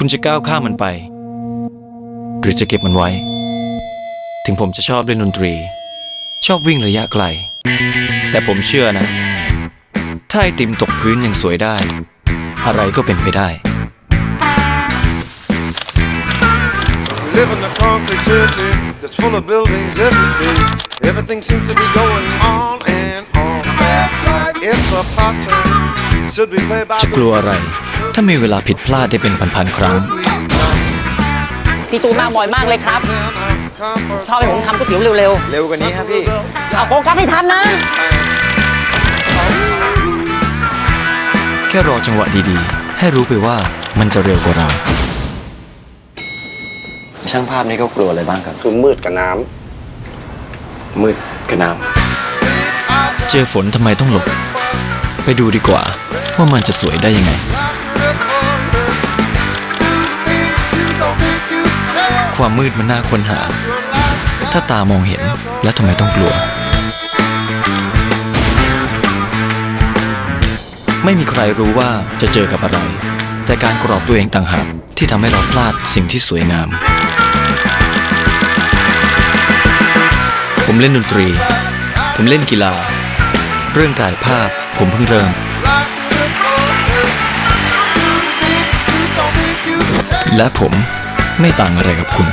คุณจะก้าวข้ามมันไป หรือจะเก็บมันไว้ ถึงผมจะชอบเล่นดนตรี ชอบวิ่งระยะไกล แต่ผมเชื่อนะ ถ้าไอติมตกพื้นยังสวยได้ อะไรก็เป็นไปได้ We live in a concrete city that's full of buildings every day. Everything seems to be going on and on. That's life. It's a pattern. Should we play by จะกลัวอะไร ถ้ามีเวลาผิดพลาดได้เป็นพันๆครั้ง พี่ตูนมาบ่อยมากเลยครับชอบให้ผมทำก๋วยเตี๋ยวเร็วเร็วกว่านี้ครับพี่ ๆเอาโฟกัสให้ทันนะ แค่รอจังหวะดีๆ ให้รู้ไปว่ามันจะเร็วกว่าเรา ช่างภาพนี่ก็กลัวอะไรบ้างครับ คือมืดกับน้มืดกับน้เจอฝนทำไมต้องหลบ ไปดูดีกว่าว่ามันจะสวยได้ยังไง ความมืดมันน่าค้นหา ถ้าตามองเห็นแล้วทำไมต้องกลัว ไม่มีใครรู้ว่าจะเจอกับอะไร แต่การกรอบตัวเองต่างหากที่ทำให้เราพลาดสิ่งที่สวยงาม ผมเล่นดนตรี ผมเล่นกีฬา เรื่องถ่ายภาพผมเพิ่งเริ่ม และผม ไม่ต่างอะไรกับคุณ